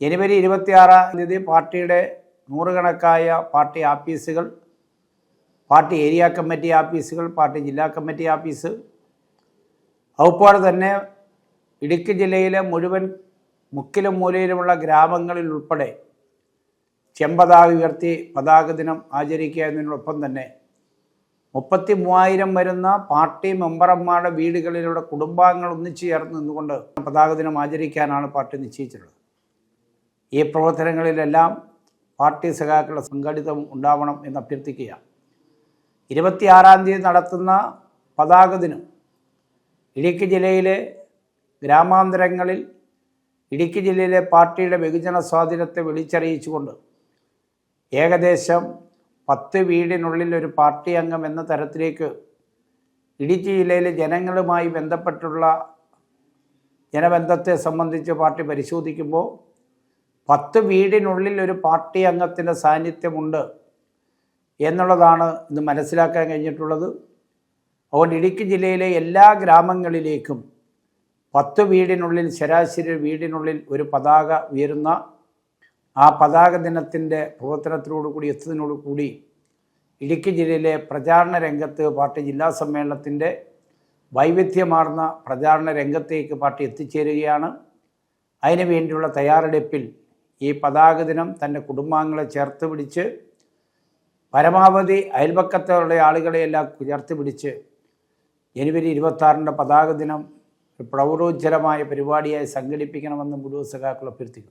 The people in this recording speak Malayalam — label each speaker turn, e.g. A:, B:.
A: ജനുവരി ഇരുപത്തിയാറാം തീയതി പാർട്ടിയുടെ നൂറുകണക്കായ പാർട്ടി ആഫീസുകൾ പാർട്ടി ഏരിയ കമ്മിറ്റി ആഫീസുകൾ പാർട്ടി ജില്ലാ കമ്മിറ്റി ആഫീസ്. അതുപോലെ തന്നെ ഇടുക്കി ജില്ലയിലെ മുഴുവൻ മുക്കിലും മൂലയിലുമുള്ള ഗ്രാമങ്ങളിൽ ഉൾപ്പെടെ ചെമ്പതാക ഉയർത്തി പതാക ദിനം ആചരിക്കുക എന്നതിനോടൊപ്പം തന്നെ മുപ്പത്തി മൂവായിരം വരുന്ന പാർട്ടി മെമ്പർമാരുടെ വീടുകളിലൂടെ കുടുംബാംഗങ്ങൾ ഒന്നിച്ചു ചേർന്ന് നിന്നുകൊണ്ട് പതാക ദിനം ആചരിക്കാനാണ് പാർട്ടി നിശ്ചയിച്ചിട്ടുള്ളത്. ഈ പ്രവർത്തനങ്ങളിലെല്ലാം പാർട്ടി സഖാക്കളുടെ സംഘടിതം ഉണ്ടാവണം എന്ന് അഭ്യർത്ഥിക്കുക ഇരുപത്തിയാറാം തീയതി നടത്തുന്ന പതാക ദിനം ഇടുക്കി ജില്ലയിലെ ഗ്രാമാന്തരങ്ങളിൽ ഇടുക്കി ജില്ലയിലെ പാർട്ടിയുടെ ബഹുജന സ്വാധീനത്തെ വിളിച്ചറിയിച്ചുകൊണ്ട് ഏകദേശം പത്ത് വീടിനുള്ളിൽ ഒരു പാർട്ടി അംഗം എന്ന തരത്തിലേക്ക് ഇടുക്കി ജില്ലയിലെ ജനങ്ങളുമായി ബന്ധപ്പെട്ടുള്ള ജനബന്ധത്തെ സംബന്ധിച്ച് പാർട്ടി പരിശോധിക്കുമ്പോൾ പത്ത് വീടിനുള്ളിൽ ഒരു പാർട്ടി അംഗത്തിന്റെ സാന്നിധ്യമുണ്ട് എന്നുള്ളതാണ് ഇന്ന് മനസ്സിലാക്കാൻ കഴിഞ്ഞിട്ടുള്ളത്. അതുകൊണ്ട് ഇടുക്കി ജില്ലയിലെ എല്ലാ ഗ്രാമങ്ങളിലേക്കും പത്ത് വീടിനുള്ളിൽ ശരാശരി വീടിനുള്ളിൽ ഒരു പതാക ഉയരുന്ന ആ പതാക ദിനത്തിന്റെ പ്രവർത്തനത്തിനോട് കൂടി എത്തുന്നതിനോട് കൂടി ഇടുക്കി ജില്ലയിലെ പ്രചാരണ രംഗത്ത് പാർട്ടി ജില്ലാ സമ്മേളനത്തിന്റെ വൈവിധ്യമാർന്ന പ്രചാരണ രംഗത്തേക്ക് പാർട്ടി എത്തിച്ചേരുകയാണ്. അതിനു വേണ്ടിയുള്ള തയ്യാറെടുപ്പിൽ ഈ പതാക ദിനം തന്റെ കുടുംബാംഗങ്ങളെ ചേർത്ത് പിടിച്ച് പരമാവധി അയൽപക്കത്തുള്ള ആളുകളെയെല്ലാം ചേർത്ത് പിടിച്ച് ജനുവരി ഇരുപത്താറിന്റെ പതാക ദിനം പ്രൗഢോജ്ജലമായ പരിപാടിയായി സംഘടിപ്പിക്കണമെന്ന് മുഴുവൻ സഖാക്കൾ അഭ്യർത്ഥിക്കുന്നു.